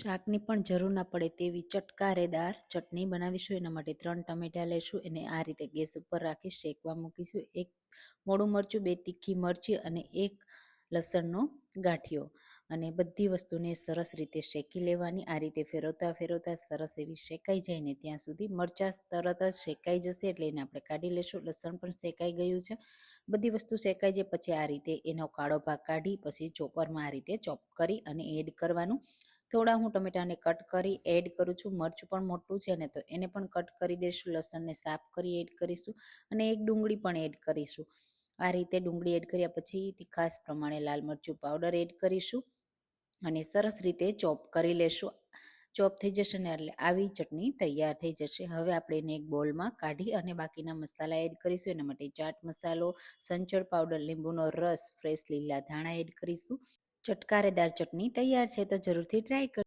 શાકની પણ જરૂર ના પડે તેવી ચટકારેદાર ચટણી બનાવીશું. એના માટે ત્રણ ટમેટા લેશું એને આ રીતે ગેસ ઉપર રાખી શેકવા મૂકીશું. એક મોડું મરચું, બે તીખી મરચી અને એક લસણનો ગાંઠિયો. અને બધી વસ્તુને સરસ રીતે શેકી લેવાની. આ રીતે ફેરવતા ફેરવતા સરસ એવી શેકાઈ જાય ને ત્યાં સુધી મરચાં તરત જ શેકાઈ જશે એટલે એને આપણે કાઢી લેશું. લસણ પણ શેકાઈ ગયું છે. બધી વસ્તુ શેકાઈ જાય, પછી આ રીતે એનો કાળો ભાગ કાઢી, પછી ચોપરમાં આ રીતે ચોપ કરી અને એડ કરવાનું. થોડા હું ટમેટાને કટ કરી એડ કરું છું. મરચું પણ મોટું છે ને તો એને પણ કટ કરી દઈશું. લસણને સાફ કરી એડ કરીશું અને એક ડુંગળી પણ એડ કરીશું. આ રીતે ડુંગળી એડ કર્યા પછી તીખાસ પ્રમાણે લાલ મરચું પાવડર એડ કરીશું અને સરસ રીતે ચોપ કરી લેશું. ચોપ થઈ જશે ને એટલે આવી ચટણી તૈયાર થઈ જશે. હવે આપણે એને એક બોલમાં કાઢી અને બાકીના મસાલા એડ કરીશું. એના માટે ચાટ મસાલો, સંચળ પાવડર, લીંબુનો રસ, ફ્રેશ લીલા ધાણા એડ કરીશું. ચટકારેદાર ચટણી તૈયાર છે તો જરૂરથી ટ્રાય કરજો